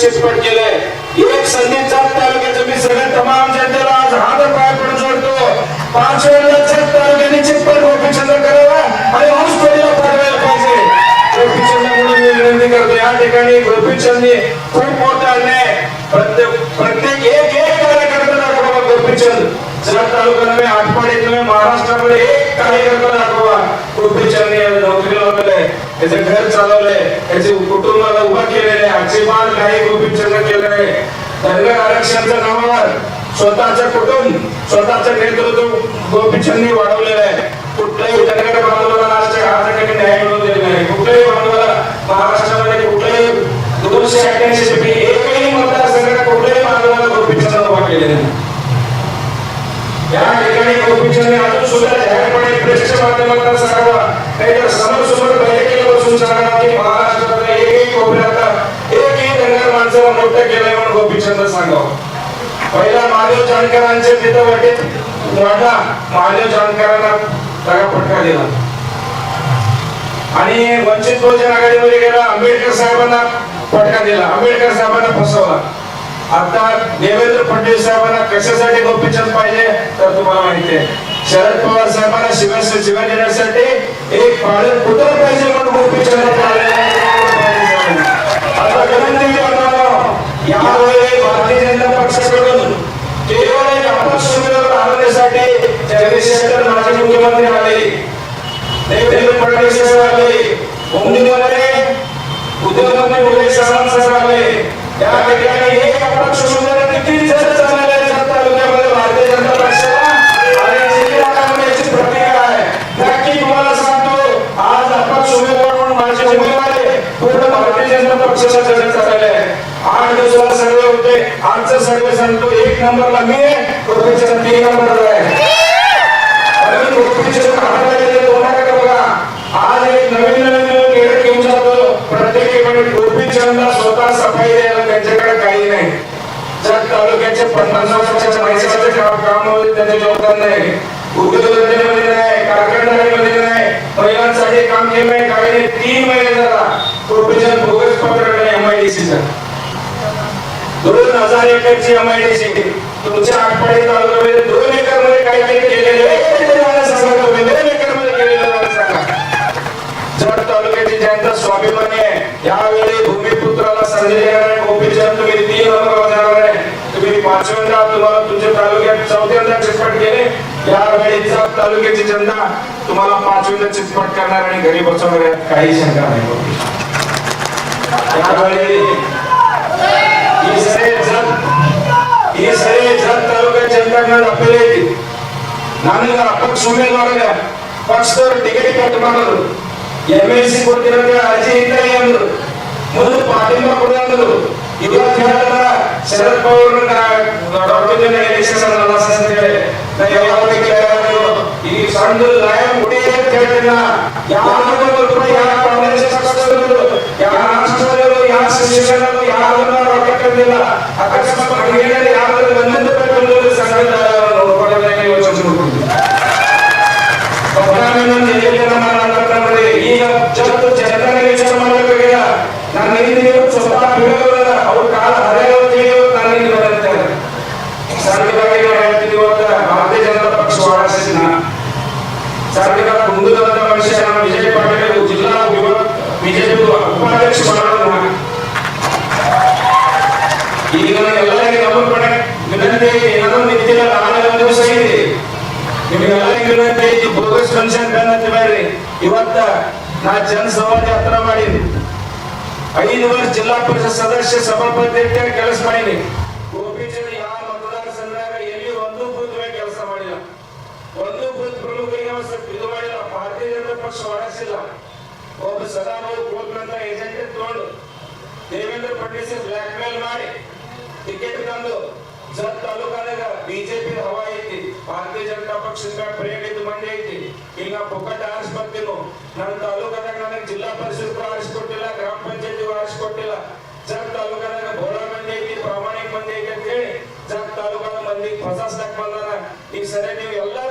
चितपट केलंय. एक संधी चार तालुक्याचं मी सगळ्या तमाम जनतेला आज हात पाय पण जोडतो. पाच वेळेला चार तालुक्याने चितपट गोपीचंद करावा आणि हौस टोळीला पाठवायला पाहिजे? गोपीचंद म्हणून मी विनंती करतो. या ठिकाणी गोपीचंदनी खूप मोठा अन्याय प्रत्येक प्रत्येक एक एक कार्यकर्ता दाखवा गोपीचंद जर तालुका नव्हे आठवड्यात नव्हे महाराष्ट्रामध्ये एक कार्यकर्ता दाखवा गोपीचंदनी आज नोकरीला लावलेलं आहे. त्याचं घर चालवलंय. त्याचे कुटुंबाला उभा केलं आहे अजिबात काही गोपीचंद केलं नाही धनगर आरक्षणाच्या नावावर स्वतःचं कुटुंब स्वतःचं नेतृत्व गोपीचंदनी वाढवलेलं आहे. कुठल्याही धनगर बांधवाला आजच्या आजच्या न्याय मिळवून दिलेला नाही. कुठल्याही बांधवाला महाराष्ट्रामध्ये कुठल्याही दोनशे अठ्ठ्याऐंशी पैकी एकही मतदारसंघात कुठल्याही बांधवाला गोपीचंद उभा केलेला नाही. या ठिकाणी गोपीचंद अजून सुद्धा जाहीरपणे प्रेसच्या माध्यमातून सांगावा. नाहीतर समोर समोर कुठे मोठं केलंय म्हणून गोपीचंद सांगावं. पहिला महादेव जानकरांचे तिथं वाटेत वाटा महादेव जानकरांना दगा फटका दिला. आणि वंचित बहुजन आघाडीमध्ये गेला आंबेडकर साहेबांना फटका दिला. आंबेडकर साहेबांना फसवला. आता देवेंद्र फडणवीस साहेबांना कशासाठी गोपीचंद पाहिजे तर तुम्हाला माहिती आहे. शरद पवार साहेबांना शिवसेना शिवाय देण्यासाठी एक पाळत पुतळ पाहिजे म्हणून गोपीचंद पाहिजे आता विनंती मी करतो, यावेळी भारतीय जनता पक्षाकडून केवळ एक अपक्ष आणण्यासाठी जगदीश शेट्टर माजी मुख्यमंत्री आले. देवेंद्र फडणवीस साहेब आले. उमेदवाराने उद्योगमंत्री उदय सामंत साहेब आले. या ठिकाणी आठ सगळे सर्वे होते आजचा सर्वे सांगतो. एक नंबरला मी आहे. तीन नंबरला आहे. आज एक नवीन नवीन घेऊन जातो. प्रत्येक स्वतः सफाई द्यायला त्यांच्याकडे काही नाही. जर तालुक्याचे पन्नास वर्षाच्या माणसाचे काम काम योगदान नाही. उद्योगधंद्यामध्ये नाही कारखानदारीमध्ये नाही. महिलांसाठी काम केलं नाही काही नाही तीन महिने झाला. गोपीचंद बोगस पत्र एमआयडीसीचा चा. हजार एकरची एमआयडीसी तुमच्या आठवडे तालुक्यामध्ये दोन एकरमध्ये काही काही केलेले तुम्ही. दोन एकरमध्ये केलेलं जर तालुक्याची जनता स्वाभिमानी आहे. यावेळी भूमिपुत्राला संधी देणार आहे गोपीचंद तुम्ही तीन जाणार आहे. तुम्ही पाचव्यांदा तुम्हाला तुमच्या तालुक्यात चौथ्यांदा चिटपट केले. यावेळी तालुक्याची जनता तुम्हाला पाचव्यांदा चिटपट करणार आणि घरी बसवणार काही शंका नाही. यावेळी ಈ ಸರಿ ಜನ ತಾಲೂಕ ಚಂದ್ರಗಡ ಅಪ್ಪಲೇ ಐತಿ. ನನಗೆ ಪಕ್ಷ ಉಮೇದುವಾರ ಪಕ್ಷದವ್ರು ಟಿಕೆಟ್ ಕಟ್ ಮಾಡೋದು. ಎಂ ಎಲ್ ಸಿ ಕೊಡ್ತಿರೋದು ಅರ್ಜಿ ಇಲ್ಲ ಅಂದ್ರು. ಮೊದಲು ಪಾಟಿಂಬ ಕೊಡ ಅಂದ್ರು. ಇವತ್ತು ಹೇಳ್ತಾರ ಶರದ್ ಪವಾರ್ ಡಾಕ್ಟರ್ ಜನ ಎಲೆಕ್ಷನ್ ಅಂತ ಹೇಳಿ. ನಾ ಯಾವಾಗ ಕೇಳೋದು ಈ ಸಣ್ಣ ಲಯ ಮುಡಿ ಅಂತ ಹೇಳ್ತಿಲ್ಲ ಯಾರು ಕಾಂಗ್ರೆಸ್ ಪಕ್ಷದವರು, ಯಾರು ರಾಷ್ಟ್ರದವರು, ಯಾರು ಶಿಕ್ಷಕರು ಯಾರು ಆಗಿಲ್ಲ ಅಕಸ್ಮಾತ್ ಮೇಲೆ ಯೋಚಿಸಬಹುದು ಯೋಚನೆ ಅವ್ರ ಕಾಲ ಭಾರತೀಯ ಮನುಷ್ಯ ನಮ್ಮ ವಿಜಯ ಪಾಟೀಲ್ ಜಿಲ್ಲಾ ವಿಜಯಪುರ ಉಪಾಧ್ಯಕ್ಷ ಹೇಳಿದಂತೆ ಏನೋ ನಿಂತಿಲ್ಲ ನಾಳೆ ಒಂದು ದಿವಸ ಇದೆ. ಇದು ಬೋಗಸ್ ಫಂಕ್ಷನ್ ಬೇಡ್ರಿ ಇವತ್ತ ನಾ ಜನ ಸಮಾಜ ಯಾತ್ರ ಐದು ವರ್ಷ ಜಿಲ್ಲಾ ಪರಿಷತ್ ಸದಸ್ಯ ಸಭಾಪತಿ ಕೆಲಸ ಮಾಡೀನಿ. ಹೊರಸಿಲ್ಲ ಒಬ್ಬ ಸದಾ ನಾವು ಕೋರ್ಟ್ನಂತ ಏಜೆಂಟ್ ತಗೊಂಡು ದೇವೇಂದ್ರ ಫಡ್ನೀಸ್ ಬ್ಲ್ಯಾಕ್ ಮೇಲ್ ಮಾಡಿ ಟಿಕೆಟ್ ತಂದು ಜತ್ ತಾಲೂಕಾದಾಗ ಬಿಜೆಪಿ ಹವಾ ಐತಿ. ಭಾರತೀಯ ಜನತಾ ಪಕ್ಷದ ಪ್ರೇರಿತ ಮಂದಿ ಐತಿ ಈಗ ಪೊಕ್ಕಟ ಆರಿಸ್ಬರ್ತೀನು ನನ್ನ ತಾಲೂಕಾದಾಗ ನನಗೆ ಜಿಲ್ಲಾ ಪರಿಷತ್ ಆರಿಸ್ಕೊಟ್ಟಿಲ್ಲ, ಗ್ರಾಮ ಪಂಚಾಯತಿ ಆರಿಸ್ಕೊಟ್ಟಿಲ್ಲ. ಜತ್ ತಾಲೂಕಾದಾಗ ಬೋಳ ಮಂದಿ ಐತಿ, ಪ್ರಾಮಾಣಿಕ ಮಂದಿ ಐತಿ ಅಂತ ಹೇಳಿ ಜತ್ ತಾಲೂಕಾದ ಮಂದಿ ಫಸಾಸ್ಲಾಕ್ ಬಂದಾರ ಈಗ ಸರಿ ನೀವು ಎಲ್ಲರೂ